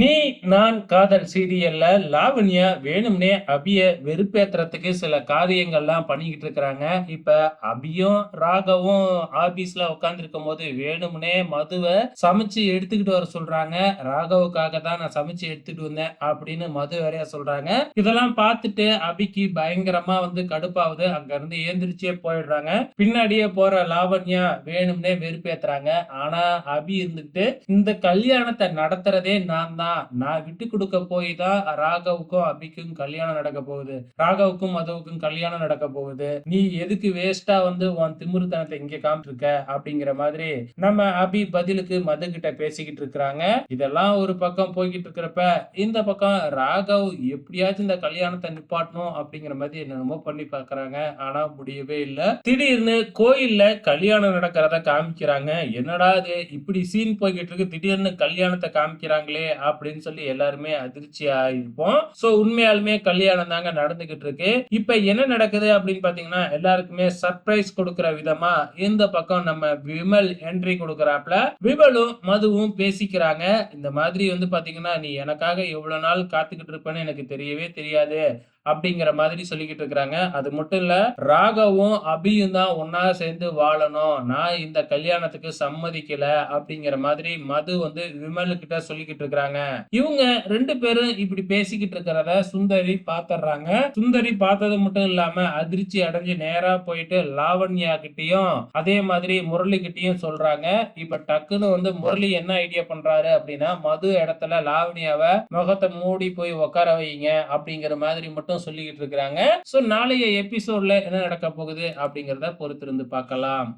நீ நான் காதல் சீரியல்ல லாவண்யா வேணும்னே அபிய வெறுப்பேத்துறதுக்கு சில காரியங்கள்லாம் பண்ணிக்கிட்டு இருக்கிறாங்க. இப்ப அபியும் ராகவும் ஆபீஸ்ல உட்காந்துருக்கும் போது வேணும்னே மதுவை சமைச்சு எடுத்துக்கிட்டு வர சொல்றாங்க. ராகவுக்காக தான் நான் சமைச்சு எடுத்துட்டு வந்தேன் அப்படின்னு மது வேறையா சொல்றாங்க. இதெல்லாம் பார்த்துட்டு அபிக்கு பயங்கரமா வந்து கடுப்பாவது அங்க இருந்து ஏந்திரிச்சே போயிடுறாங்க. பின்னாடியே போற லாவண்யா வேணும்னே வெறுப்பேத்துறாங்க. ஆனா அபி இருந்துட்டு இந்த கல்யாணத்தை நடத்துறதே நான் தான் நான் விட்டு கொடுக்க போய் தான் ராகவுக்கும் அபிக்கும் கல்யாணம் நடக்க போகுது. ராகவுக்கும் மதுவுக்கும் கல்யாணம் நடக்க போகுது. நீ எதுக்கு வேஸ்டா வந்து உன் திமிருத்தனத்தை இங்க காமிச்சிருக்க? அப்படிங்கிற மாதிரி நம்ம அபி பதிலுக்கு மது கிட்ட பேசிக்கிட்டு இருக்கிறாங்க. இதெல்லாம் ஒரு பக்கம் போய்கிட்டு இருக்கிறப்ப இந்த பக்கம் ராகவ் எப்படியாச்சும் இந்த கல்யாணத்தை நிப்பாட்டணும் அப்படிங்கிற மாதிரி என்னென்னமோ பண்ணி பாக்குறாங்க ஆனா முடியவே இல்லை. திடீர்னு கோயில்ல கல்யாணம் நடக்கிறத காமிக்கிறாங்க. என்னடா இது? இப்படி சீன் போய்கிட்டு இருக்கு. திடீர்னு கல்யாணத்தை காமிக்கிறாங்களே அப்படின்னு சொல்லி எல்லாருமே அதிர்ச்சியா இருப்போம் சோ உண்மையாலுமே கல்யாணம் தாங்க நடந்துகிட்டு இருக்கு. இப்ப என்ன நடக்குது அப்படின்னு பாத்தீங்கன்னா எல்லாருக்குமே சர்ப்ரைஸ் கொடுக்கிற விதமா இந்த பக்கம் நம்ம விமல் என்ட்ரி கொடுக்கறாப்ல விமலும் மதுவும் பேசிக்கிறாங்க. இந்த மாதிரி வந்து பாத்தீங்கன்னா நீ எனக்காக எவ்வளவு நாள் காத்துக்கிட்டு இருப்பேன்னு எனக்கு தெரியவே தெரியாது. அப்படிங்கிற மாதிரி சொல்லிக்கிட்டு இருக்கிறாங்க. அது மட்டும் இல்ல ராகவும் அபியும் தான் ஒன்னா சேர்ந்து வாழணும். நான் இந்த கல்யாணத்துக்கு சம்மதிக்கல அப்படிங்கிற மாதிரி மது வந்து விமல் கிட்ட சொல்லிக்கிட்டு இருக்கிறாங்க. இவங்க ரெண்டு பேரும் இப்படி பேசிக்கிட்டு இருக்கிறத சுந்தரி பாத்துறாங்க. சுந்தரி பார்த்தது மட்டும் இல்லாம அதிர்ச்சி அடைஞ்சு நேரா போயிட்டு லாவண்யா கிட்டயும் அதே மாதிரி முரளி கிட்டயும் சொல்றாங்க. இப்ப டக்குன்னு வந்து முரளி என்ன ஐடியா பண்றாரு அப்படின்னா மது இடத்துல லாவண்யாவை முகத்தை மூடி போய் உட்கார வைங்க அப்படிங்கிற மாதிரி மட்டும் சொல்லிக்கிட்டு இருக்கிறாங்க. ஸோ நாளைய எபிசோட்ல என்ன நடக்க போகுது அப்படிங்கறத பொறுத்திருந்து பார்க்கலாம்.